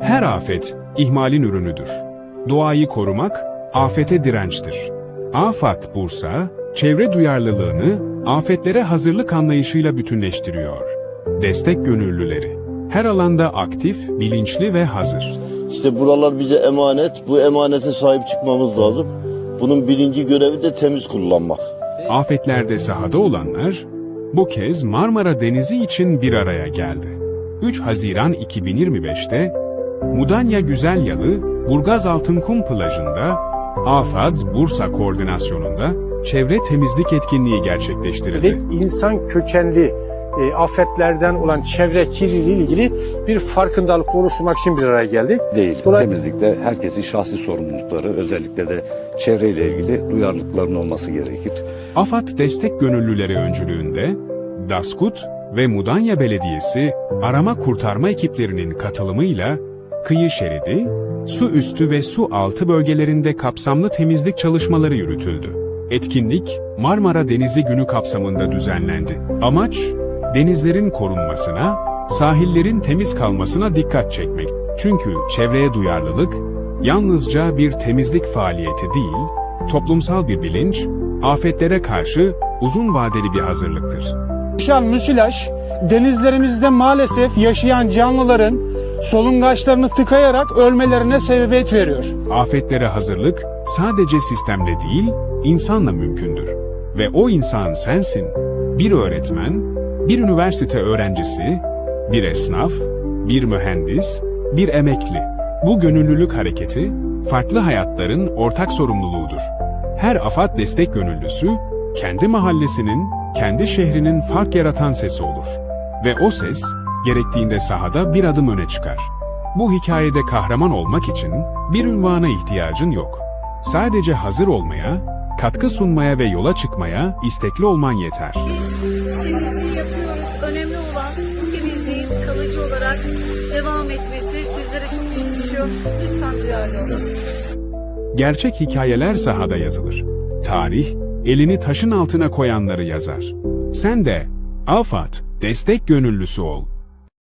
Her afet ihmalin ürünüdür. Doğayı korumak afete dirençtir. Afat Bursa, çevre duyarlılığını afetlere hazırlık anlayışıyla bütünleştiriyor. Destek gönüllüleri, her alanda aktif, bilinçli ve hazır. İşte buralar bize emanet. Bu emanete sahip çıkmamız lazım. Bunun birinci görevi de temiz kullanmak. Afetlerde sahada olanlar bu kez Marmara Denizi için bir araya geldi. 3 Haziran 2025'te Mudanya Güzelyalı Burgaz Altınkum plajında AFAD Bursa koordinasyonunda çevre temizlik etkinliği gerçekleştirildi. insan kökenli e, afetlerden olan çevre kirliliği ile ilgili bir farkındalık oluşturmak için bir araya geldik. değil. Kolay- Temizlikte herkesin şahsi sorumlulukları, özellikle de çevreyle ilgili duyarlılıkların olması gerekir. AFAD destek gönüllüleri öncülüğünde Daskut ve Mudanya Belediyesi arama kurtarma ekiplerinin katılımıyla kıyı şeridi, su üstü ve su altı bölgelerinde kapsamlı temizlik çalışmaları yürütüldü. Etkinlik Marmara Denizi Günü kapsamında düzenlendi. Amaç denizlerin korunmasına, sahillerin temiz kalmasına dikkat çekmek. Çünkü çevreye duyarlılık yalnızca bir temizlik faaliyeti değil, toplumsal bir bilinç, afetlere karşı uzun vadeli bir hazırlıktır. Oluşan müsilaj denizlerimizde maalesef yaşayan canlıların solungaçlarını tıkayarak ölmelerine sebebiyet veriyor. Afetlere hazırlık sadece sistemle değil, insanla mümkündür. Ve o insan sensin. Bir öğretmen, bir üniversite öğrencisi, bir esnaf, bir mühendis, bir emekli. Bu gönüllülük hareketi, farklı hayatların ortak sorumluluğudur. Her AFAD destek gönüllüsü, kendi mahallesinin, kendi şehrinin fark yaratan sesi olur. Ve o ses, gerektiğinde sahada bir adım öne çıkar. Bu hikayede kahraman olmak için bir ünvana ihtiyacın yok. Sadece hazır olmaya, katkı sunmaya ve yola çıkmaya istekli olman yeter. Temizliği yapıyoruz. Önemli olan bu temizliğin kalıcı olarak devam etmesi sizlere çok iş düşüyor. Lütfen duyarlı olun. Gerçek hikayeler sahada yazılır. Tarih, elini taşın altına koyanları yazar. Sen de AFAD destek gönüllüsü ol.